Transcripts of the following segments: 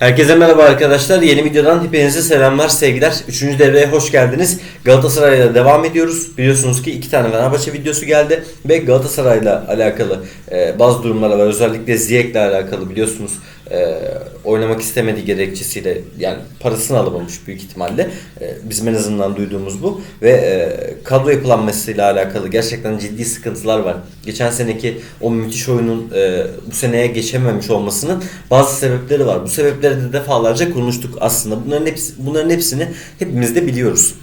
Herkese merhaba arkadaşlar. Yeni videodan hepinize selamlar, sevgiler. Üçüncü devreye hoş geldiniz. Galatasaray'la devam ediyoruz. Biliyorsunuz ki iki tane Fenerbahçe videosu geldi ve Galatasaray'la alakalı e, bazı durumlar var. Özellikle Ziyek'le alakalı biliyorsunuz e, oynamak istemediği gerekçesiyle yani parasını alamamış büyük ihtimalle. E, bizim en azından duyduğumuz bu. Ve e, kadro yapılanmasıyla alakalı gerçekten ciddi sıkıntılar var. Geçen seneki o müthiş oyunun e, bu seneye geçememiş olmasının bazı sebepleri var. Bu sebepleri de defalarca konuştuk aslında. Bunların hepsi, bunların hepsini hepimiz de biliyoruz.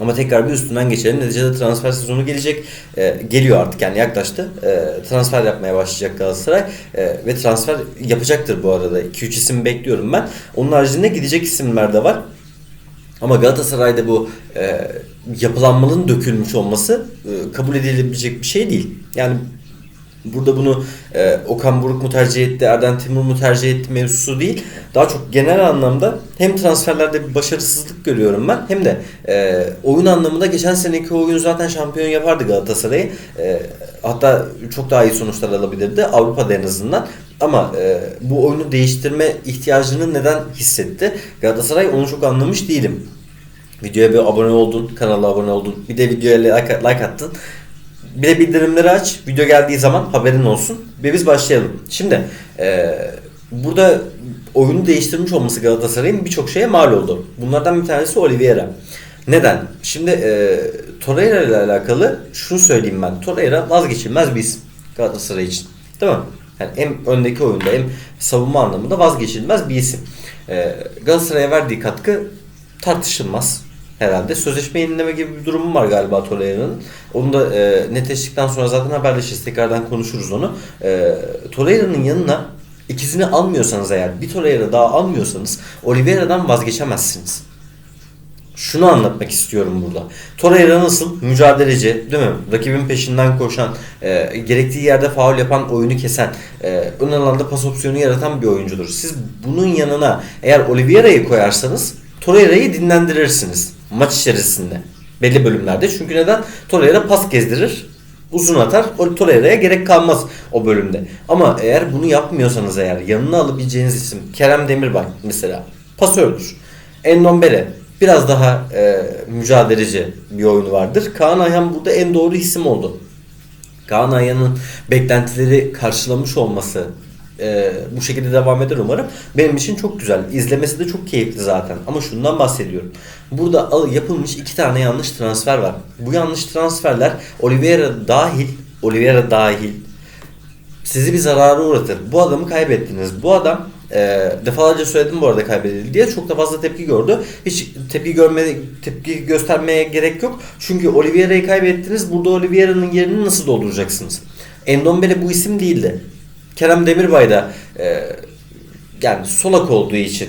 Ama tekrar bir üstünden geçelim. Neticede transfer sezonu gelecek. E, geliyor artık yani yaklaştı. E, transfer yapmaya başlayacak Galatasaray. E, ve transfer yapacaktır bu arada. 2-3 isim bekliyorum ben. Onun haricinde gidecek isimler de var. Ama Galatasaray'da bu e, yapılanmanın dökülmüş olması e, kabul edilebilecek bir şey değil. Yani burada bunu e, Okan Buruk mu tercih etti, Erden Timur mu tercih etti mevzusu değil. Daha çok genel anlamda hem transferlerde bir başarısızlık görüyorum ben hem de e, oyun anlamında geçen seneki oyun zaten şampiyon yapardı Galatasaray'ı. E, hatta çok daha iyi sonuçlar alabilirdi Avrupa'da en azından. Ama e, bu oyunu değiştirme ihtiyacını neden hissetti? Galatasaray onu çok anlamış değilim. Videoya bir abone oldun, kanala abone oldun. Bir de videoya like, like attın. Bir de bildirimleri aç. Video geldiği zaman haberin olsun. Ve biz başlayalım. Şimdi e, burada oyunu değiştirmiş olması Galatasaray'ın birçok şeye mal oldu. Bunlardan bir tanesi Oliveira. Neden? Şimdi e, Torreira ile alakalı şunu söyleyeyim ben. Torreira vazgeçilmez bir isim Galatasaray için. Değil mi? Yani hem öndeki oyunda hem savunma anlamında vazgeçilmez bir isim. E, Galatasaray'a verdiği katkı tartışılmaz herhalde. Sözleşme yenileme gibi bir durumu var galiba Torreira'nın. Onu da e, netleştikten sonra zaten haberleşiriz. Tekrardan konuşuruz onu. E, Torreira'nın yanına ikisini almıyorsanız eğer bir Torreira daha almıyorsanız Oliveira'dan vazgeçemezsiniz. Şunu anlatmak istiyorum burada. Torreira nasıl? Mücadeleci, değil mi? Rakibin peşinden koşan, e, gerektiği yerde faul yapan, oyunu kesen, e, ön alanda pas opsiyonu yaratan bir oyuncudur. Siz bunun yanına eğer Oliveira'yı koyarsanız Torreira'yı dinlendirirsiniz maç içerisinde. Belli bölümlerde. Çünkü neden? Torreira pas gezdirir, uzun atar. O Torreira'ya gerek kalmaz o bölümde. Ama eğer bunu yapmıyorsanız eğer yanına alabileceğiniz isim Kerem Demirbay mesela pasördür. Endombele biraz daha e, mücadeleci bir oyunu vardır. Kaan Ayhan burada en doğru isim oldu. Kaan Ayhan'ın beklentileri karşılamış olması e, bu şekilde devam eder umarım. Benim için çok güzel. İzlemesi de çok keyifli zaten. Ama şundan bahsediyorum. Burada yapılmış iki tane yanlış transfer var. Bu yanlış transferler Oliveira dahil, Oliveira dahil sizi bir zarara uğratır. Bu adamı kaybettiniz. Bu adam e, defalarca söyledim bu arada kaybedildi diye çok da fazla tepki gördü. Hiç tepki görme tepki göstermeye gerek yok. Çünkü Oliveira'yı kaybettiniz. Burada Oliveira'nın yerini nasıl dolduracaksınız? Endombele bu isim değildi. Kerem Demirbay da e, yani solak olduğu için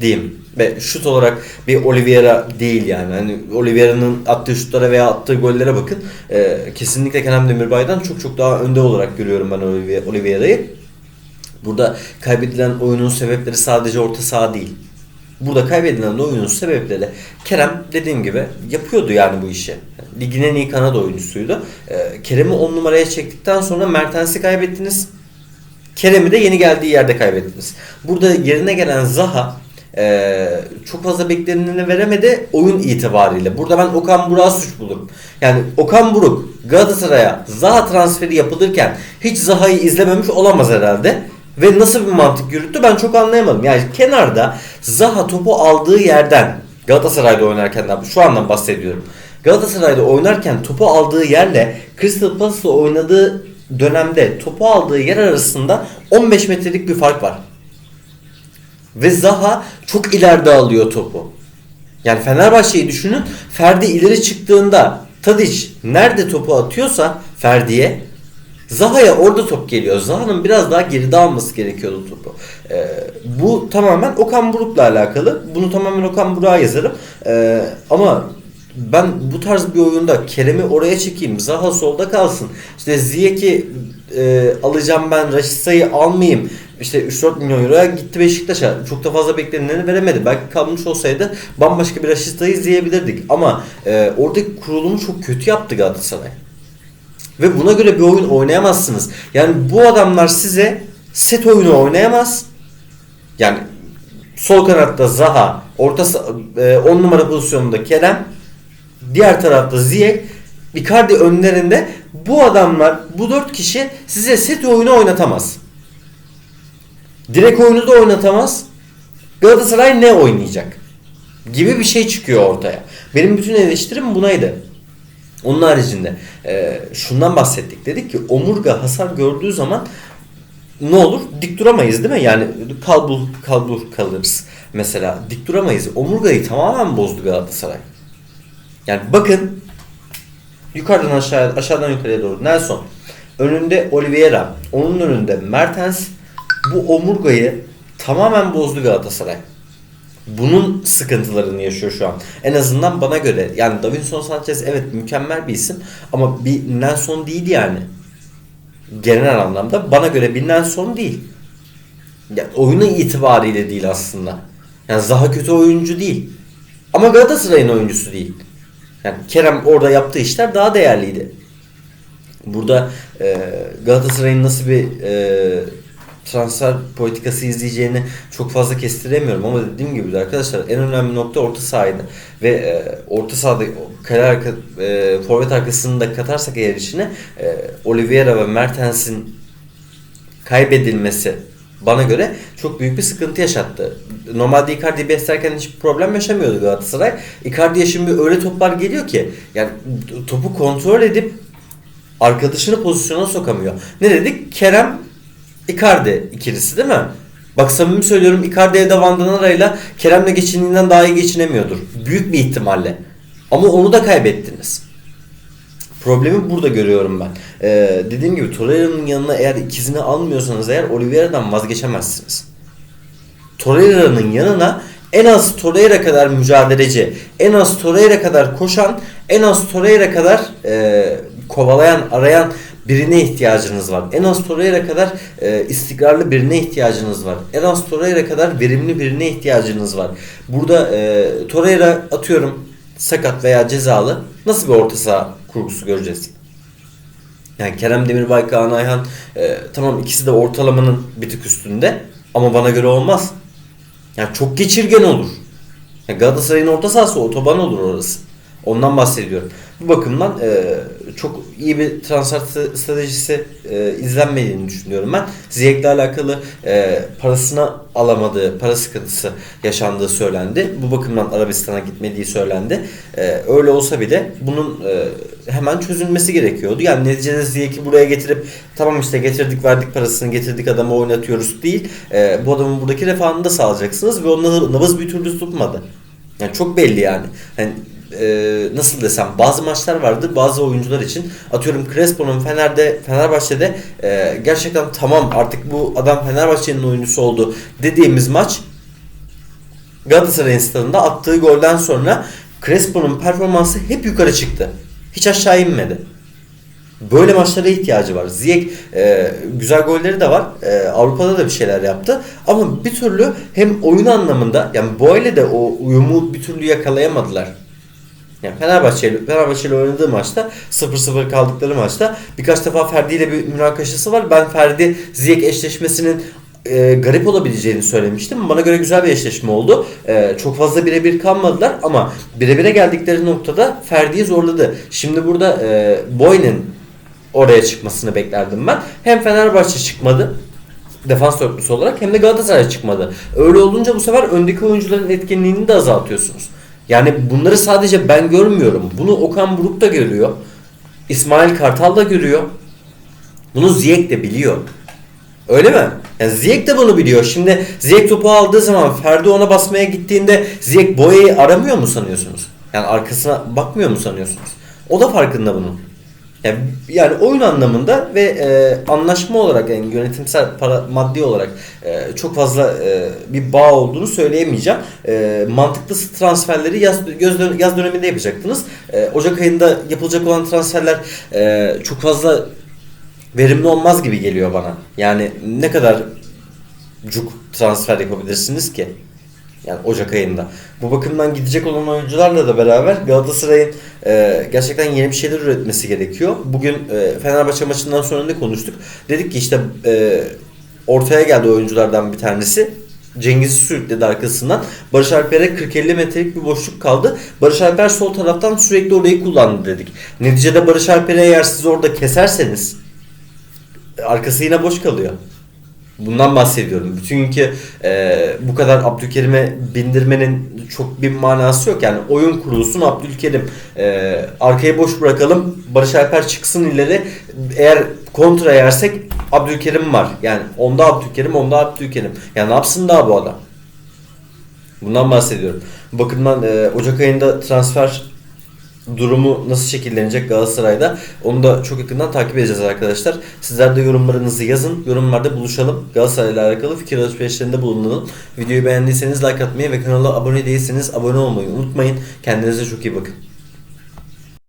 diyeyim ve şut olarak bir Oliveira değil yani. Hani Oliveira'nın attığı şutlara veya attığı gollere bakın. E, kesinlikle Kerem Demirbay'dan çok çok daha önde olarak görüyorum ben Olive- Oliveira'yı. Burada kaybedilen oyunun sebepleri sadece orta saha değil. Burada kaybedilen oyunun sebepleri Kerem dediğim gibi yapıyordu yani bu işi. Ligin en iyi kanat oyuncusuydu. Ee, Kerem'i 10 numaraya çektikten sonra Mertens'i kaybettiniz. Kerem'i de yeni geldiği yerde kaybettiniz. Burada yerine gelen Zaha e, çok fazla beklenileni veremedi oyun itibariyle. Burada ben Okan Buruk'a suç bulurum. Yani Okan Buruk Galatasaray'a Zaha transferi yapılırken hiç Zaha'yı izlememiş olamaz herhalde. Ve nasıl bir mantık yürüttü ben çok anlayamadım. Yani kenarda Zaha topu aldığı yerden Galatasaray'da oynarken şu andan bahsediyorum. Galatasaray'da oynarken topu aldığı yerle Crystal Palace'la oynadığı dönemde topu aldığı yer arasında 15 metrelik bir fark var. Ve Zaha çok ileride alıyor topu. Yani Fenerbahçe'yi düşünün. Ferdi ileri çıktığında Tadic nerede topu atıyorsa Ferdi'ye Zaha'ya orada top geliyor. Zaha'nın biraz daha geride alması gerekiyordu topu. Ee, bu tamamen Okan Buruk'la alakalı. Bunu tamamen Okan Buruk'a yazarım. Ee, ama ben bu tarz bir oyunda Kerem'i oraya çekeyim. Zaha solda kalsın. İşte Ziyech'i e, alacağım ben. Raşitsa'yı almayayım. İşte 3-4 milyon euroya gitti Beşiktaş'a. Çok da fazla beklenileni veremedi. Belki kalmış olsaydı bambaşka bir Raşitsa'yı izleyebilirdik. Ama e, oradaki kurulumu çok kötü yaptı Galatasaray. Ve buna göre bir oyun oynayamazsınız. Yani bu adamlar size set oyunu oynayamaz. Yani sol kanatta Zaha, orta 10 numara pozisyonunda Kerem, diğer tarafta Ziyech, Icardi önlerinde bu adamlar, bu dört kişi size set oyunu oynatamaz. Direkt oyunu da oynatamaz. Galatasaray ne oynayacak? Gibi bir şey çıkıyor ortaya. Benim bütün eleştirim bunaydı. Onun haricinde e, şundan bahsettik. Dedik ki omurga hasar gördüğü zaman ne olur? Dik duramayız değil mi? Yani kalbur kalbur kalırız. Mesela dik duramayız. Omurgayı tamamen bozdu Galatasaray. Yani bakın yukarıdan aşağıya aşağıdan yukarıya doğru Nelson önünde Oliveira onun önünde Mertens bu omurgayı tamamen bozdu Galatasaray. Bunun sıkıntılarını yaşıyor şu an. En azından bana göre. Yani Davinson Sanchez evet mükemmel bir isim ama bir Nelson değil yani. Genel anlamda bana göre bir Nelson değil. Ya, oyunu itibariyle değil aslında. Yani daha kötü oyuncu değil. Ama Galatasaray'ın oyuncusu değil. Yani Kerem orada yaptığı işler daha değerliydi. Burada e, Galatasaray'ın nasıl bir e, transfer politikası izleyeceğini çok fazla kestiremiyorum ama dediğim gibi arkadaşlar en önemli nokta orta sahaydı ve e, orta sahada kale arka, e, forvet arkasını da katarsak eğer içine e, Oliveira ve Mertens'in kaybedilmesi bana göre çok büyük bir sıkıntı yaşattı. Normalde Icardi'yi beslerken hiç problem yaşamıyordu Galatasaray. Icardi'ye şimdi öyle toplar geliyor ki yani topu kontrol edip arkadaşını pozisyona sokamıyor. Ne dedik? Kerem Icardi ikilisi değil mi? Bak samimi söylüyorum Icardi evde Vandanara ile Kerem'le geçindiğinden daha iyi geçinemiyordur. Büyük bir ihtimalle. Ama onu da kaybettiniz. Problemi burada görüyorum ben. Ee, dediğim gibi Torreira'nın yanına eğer ikizini almıyorsanız eğer Oliveira'dan vazgeçemezsiniz. Torreira'nın yanına en az Torreira kadar mücadeleci, en az Torreira kadar koşan, en az Torreira kadar e, kovalayan, arayan birine ihtiyacınız var. En az Torreira kadar e, istikrarlı birine ihtiyacınız var. En az Torreira kadar verimli birine ihtiyacınız var. Burada e, Torreira atıyorum sakat veya cezalı nasıl bir orta saha kurgusu göreceğiz? Yani Kerem Demirbay, Kaan Ayhan e, tamam ikisi de ortalamanın bir tık üstünde ama bana göre olmaz. Yani çok geçirgen olur. Yani Galatasaray'ın orta sahası otoban olur orası. Ondan bahsediyorum. Bu bakımdan e, çok iyi bir transfer stratejisi e, izlenmediğini düşünüyorum ben. Ziyek'le alakalı e, parasını alamadığı, para sıkıntısı yaşandığı söylendi. Bu bakımdan Arabistan'a gitmediği söylendi. E, öyle olsa bile bunun e, hemen çözülmesi gerekiyordu. Yani neticede Ziyek'i buraya getirip tamam işte getirdik verdik parasını getirdik adamı oynatıyoruz değil. E, bu adamın buradaki refahını da sağlayacaksınız ve onun nabız bir türlü tutmadı. Yani çok belli yani. Hani e, nasıl desem bazı maçlar vardı bazı oyuncular için atıyorum Crespo'nun Fener'de Fenerbahçe'de e, gerçekten tamam artık bu adam Fenerbahçe'nin oyuncusu oldu dediğimiz maç Galatasaray'ın stadında attığı golden sonra Crespo'nun performansı hep yukarı çıktı. Hiç aşağı inmedi. Böyle maçlara ihtiyacı var. Ziyech e, güzel golleri de var. E, Avrupa'da da bir şeyler yaptı. Ama bir türlü hem oyun anlamında yani böyle de o uyumu bir türlü yakalayamadılar. Yani Fenerbahçe Fenerbahçe ile oynadığı maçta 0-0 kaldıkları maçta birkaç defa Ferdi ile bir münakaşası var. Ben Ferdi Ziyech eşleşmesinin e, garip olabileceğini söylemiştim. Bana göre güzel bir eşleşme oldu. E, çok fazla birebir kalmadılar ama birebire geldikleri noktada Ferdi'yi zorladı. Şimdi burada e, Boy'nin oraya çıkmasını beklerdim ben. Hem Fenerbahçe çıkmadı defans dörtlüsü olarak hem de Galatasaray çıkmadı. Öyle olunca bu sefer öndeki oyuncuların etkinliğini de azaltıyorsunuz. Yani bunları sadece ben görmüyorum. Bunu Okan Buruk da görüyor. İsmail Kartal da görüyor. Bunu Ziyek de biliyor. Öyle mi? Yani Ziyek de bunu biliyor. Şimdi Ziyek topu aldığı zaman Ferdi ona basmaya gittiğinde Ziyek boyayı aramıyor mu sanıyorsunuz? Yani arkasına bakmıyor mu sanıyorsunuz? O da farkında bunun. Yani, yani oyun anlamında ve e, anlaşma olarak yani yönetimsel para maddi olarak e, çok fazla e, bir bağ olduğunu söyleyemeyeceğim. E, mantıklı transferleri yaz, göz dön- yaz döneminde yapacaktınız. E, Ocak ayında yapılacak olan transferler e, çok fazla verimli olmaz gibi geliyor bana. Yani ne kadar cuk transfer yapabilirsiniz ki? Yani Ocak ayında. Bu bakımdan gidecek olan oyuncularla da beraber Galatasaray'ın e, gerçekten yeni bir şeyler üretmesi gerekiyor. Bugün e, Fenerbahçe maçından sonra ne konuştuk? Dedik ki işte e, ortaya geldi oyunculardan bir tanesi. Cengiz'i sürükledi arkasından. Barış Alper'e 40-50 metrelik bir boşluk kaldı. Barış Alper sol taraftan sürekli orayı kullandı dedik. Neticede Barış Alper'e eğer siz orada keserseniz arkası yine boş kalıyor. Bundan bahsediyorum. Çünkü e, bu kadar Abdülkerim'e bindirmenin çok bir manası yok. Yani oyun kurulsun Abdülkerim e, arkayı boş bırakalım. Barış Alper çıksın ileri. Eğer kontra yersek Abdülkerim var. Yani onda Abdülkerim, onda Abdülkerim. Yani ne yapsın daha bu adam? Bundan bahsediyorum. Bakımdan e, Ocak ayında transfer durumu nasıl şekillenecek Galatasaray'da onu da çok yakından takip edeceğiz arkadaşlar. Sizler de yorumlarınızı yazın. Yorumlarda buluşalım. Galatasaray'la alakalı fikir alışverişlerinde bulunalım. Videoyu beğendiyseniz like atmayı ve kanala abone değilseniz abone olmayı unutmayın. Kendinize çok iyi bakın.